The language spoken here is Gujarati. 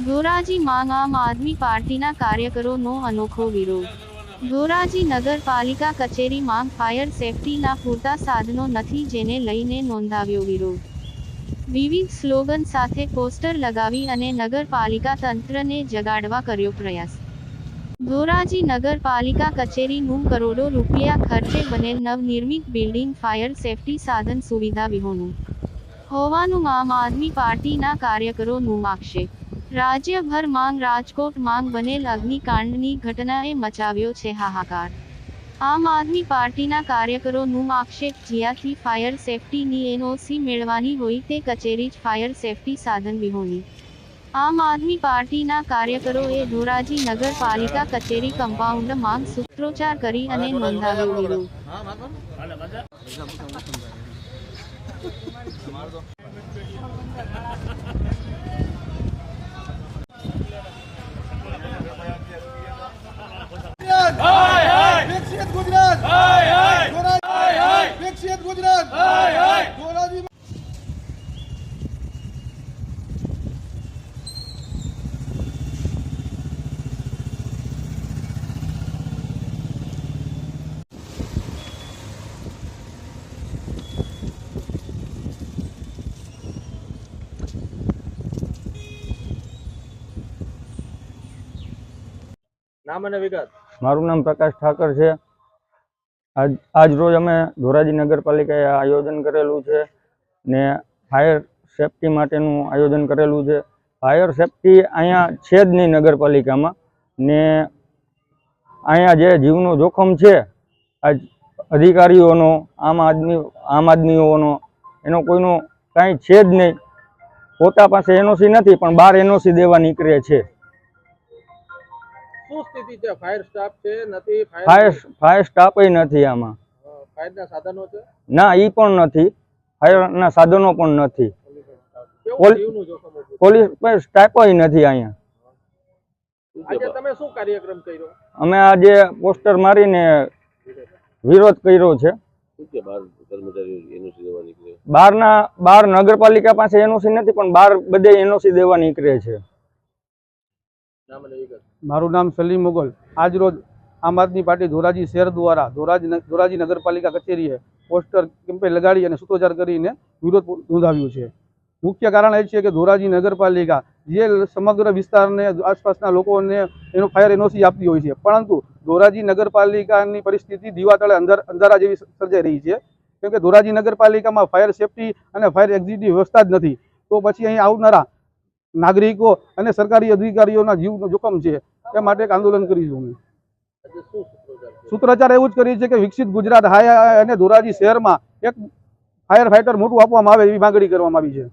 ધોરાજી માંગ આમ આદમી પાર્ટીના કાર્યકરોનો અનોખો વિરોધ. ધોરાજી નગરપાલિકા કચેરી માંગ ફાયર સેફટીના પૂરતા સાધનો નથી જેને લઈને નોંધાવ્યો વિરોધ. વિવિધ સ્લોગન સાથે પોસ્ટર લગાવી અને નગરપાલિકા તંત્રને જગાડવા કર્યો પ્રયાસ. ધોરાજી નગરપાલિકા કચેરીનું કરોડો રૂપિયા ખર્ચે બનેલ નવનિર્મિત બિલ્ડિંગ ફાયર સેફટી સાધન સુવિધા વિહોનું હોવાનું આમ આદમી પાર્ટીના કાર્યકરોનું આક્ષેપ રાજ્યભર માંગ રાજકોટ માંગ બનેલ અગ્નિકાંડની ઘટનાએ મચાવ્યો છે હાહાકાર. આમ આદમી પાર્ટીના કાર્યકરોનું આક્ષેપ જ્યાંથી ફાયર સેફટીની એનઓસી મેળવાની હોય તે કચેરી જ ફાયર સેફટી સાધન વિહોણી. આમ આદમી પાર્ટીના કાર્યકરોએ ધોરાજી નગરપાલિકા કચેરી કમ્પાઉન્ડ માંગ સૂત્રોચ્ચાર કરી અને નોંધાવ્યો વિરોધ વિકસિત ગુજરાત ધોરાજી વિકસિત ગુજરાત ધોરાજી નામ અને વિગત. મારું નામ પ્રકાશ ઠાકર છે. આજ રોજ અમે ધોરાજી નગરપાલિકાએ આયોજન કરેલું છે ને ફાયર સેફટી માટેનું આયોજન કરેલું છે. ફાયર સેફટી અહીંયા છે જ નહીં નગરપાલિકામાં ને અહીંયા જે જીવનો જોખમ છે, આજ અધિકારીઓનો, આમ આદમી, આમ આદમીઓનો, એનો કોઈનો કાંઈ છે જ નહીં. પોતા પાસે એનઓસી નથી, પણ બહાર એનઓસી દેવા નીકળે છે. શું સ્થિતિ છે? ફાયર સ્ટાફ છે? નથી? ફાયર ફાયર સ્ટાફ નથી આમાં. ફાયરના સાધનો છે? ના ઈ પણ નથી. ફાયરના સાધનો પણ નથી? પોલીસ પાસે સ્ટાફય નથી અહીંયા. આજે તમે શું કાર્યક્રમ કર્યો? અમે આજે પોસ્ટર મારીને વિરોધ કર્યો છે. બારના બાર નગરપાલિકા પાસે એનઓસી નથી પણ બાર બધે એનઓસી દેવા નીકળે છે. મારું નામ સલીમ મુગલ. આજ રોજ આમ આદમી પાર્ટી ધોરાજી શહેર દ્વારા ધોરાજી નગરપાલિકા કચેરીએ પોસ્ટર કેમ્પેન લગાડી અને સૂત્રોચ્ચાર કરીને વિરોધ નોંધાવ્યું છે. મુખ્ય કારણ એ છે કે ધોરાજી નગરપાલિકા જે સમગ્ર વિસ્તારને આસપાસના લોકોને એનો ફાયર એનઓસી આપતી હોય છે. પરંતુ ધોરાજી નગરપાલિકાની પરિસ્થિતિ દીવાતળે અંદર અંધારા જેવી સર્જાઈ રહી છે. કેમ કે ધોરાજી નગરપાલિકામાં ફાયર સેફટી અને ફાયર એક્ઝિટની વ્યવસ્થા જ નથી. તો પછી અહીં આવનારા નાગરિકો અને સરકારી અધિકારીઓના જીવનું જોખમ છે એ માટે એક આંદોલન કરીશું અમે. સૂત્રોચ્ચાર એવું જ કરીએ છીએ કે વિકસિત ગુજરાત હાય અને ધોરાજી શહેરમાં એક ફાયર ફાઈટર મોટું આપવામાં આવે એવી માંગણી કરવામાં આવી છે.